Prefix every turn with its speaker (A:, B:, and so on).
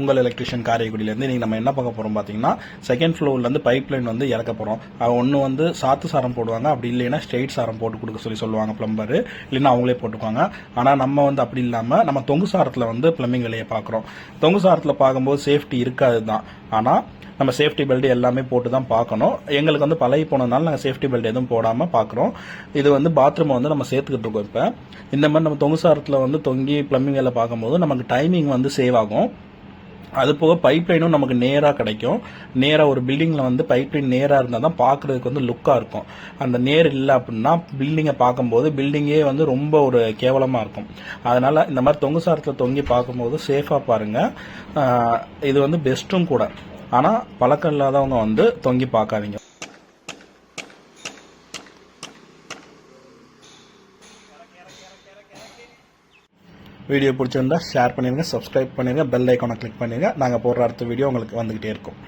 A: உங்கள் எலக்ட்ரிஷியன் காரைக்குடியிலேருந்து நீங்கள் நம்ம என்ன பார்க்க போகிறோம் பார்த்தீங்கன்னா செகண்ட் ஃப்ளோர்லேருந்து பைப் லைன் வந்து இறக்க போகிறோம் ஒன்று வந்து சாத்து சாரம் போடுவாங்க அப்படி இல்லைன்னா ஸ்ட்ரெயிட் சாரம் போட்டு கொடுக்க சொல்லி சொல்லுவாங்க பிளம்பர் இல்லைன்னா அவங்களே போட்டுக்குவாங்க. ஆனால் நம்ம வந்து அப்படி இல்லாமல் நம்ம தொங்கு சாரத்தில் வந்து பிளம்பிங் வேலையை பார்க்குறோம். தொங்கு சாரத்தில் பார்க்கும்போது சேஃப்டி இருக்காது தான். ஆனால் நம்ம சேஃப்டி பெல்ட் எல்லாமே போட்டு தான் பார்க்கணும். எங்களுக்கு வந்து பழகி போனதுனால நாங்கள் சேஃப்டி பெல்ட் எதுவும் போடாமல் பார்க்குறோம். இது வந்து பாத்ரூமை வந்து நம்ம சேர்த்துக்கிட்டு இருக்கோம் இப்போ. இந்த மாதிரி நம்ம தொங்கு சாரத்தில் வந்து தொங்கி பிளம்பிங் வேலை பார்க்கும்போது நமக்கு டைமிங் வந்து சேவ் ஆகும். அது போக பைப் லைனும் நமக்கு நேராக கிடைக்கும். நேராக ஒரு பில்டிங்கில் வந்து பைப் லைன் நேராக இருந்தால் தான் பார்க்குறதுக்கு வந்து லுக்காக இருக்கும். அந்த நேர் இல்லை அப்படின்னா பில்டிங்கை பார்க்கும்போது பில்டிங்கே வந்து ரொம்ப ஒரு கேவலமாக இருக்கும். அதனால் இந்த மாதிரி தொங்கு சாரத்தில் தொங்கி பார்க்கும்போது சேஃபாக பாருங்கள் இது வந்து பெஸ்ட்டும் கூட. ஆனால் பழக்கம் இல்லாதவங்க வந்து தொங்கி பார்க்காதீங்க. வீடியோ பிடிச்சிருந்தா ஷேர் பண்ணிடுங்க சப்ஸ்கிரைப் பண்ணிடுங்க பெல் ஐக்கானை கிளிக் பண்ணிடுங்க நாங்கள் போடுற அடுத்த வீடியோ உங்களுக்கு வந்துகிட்டே இருக்கும்.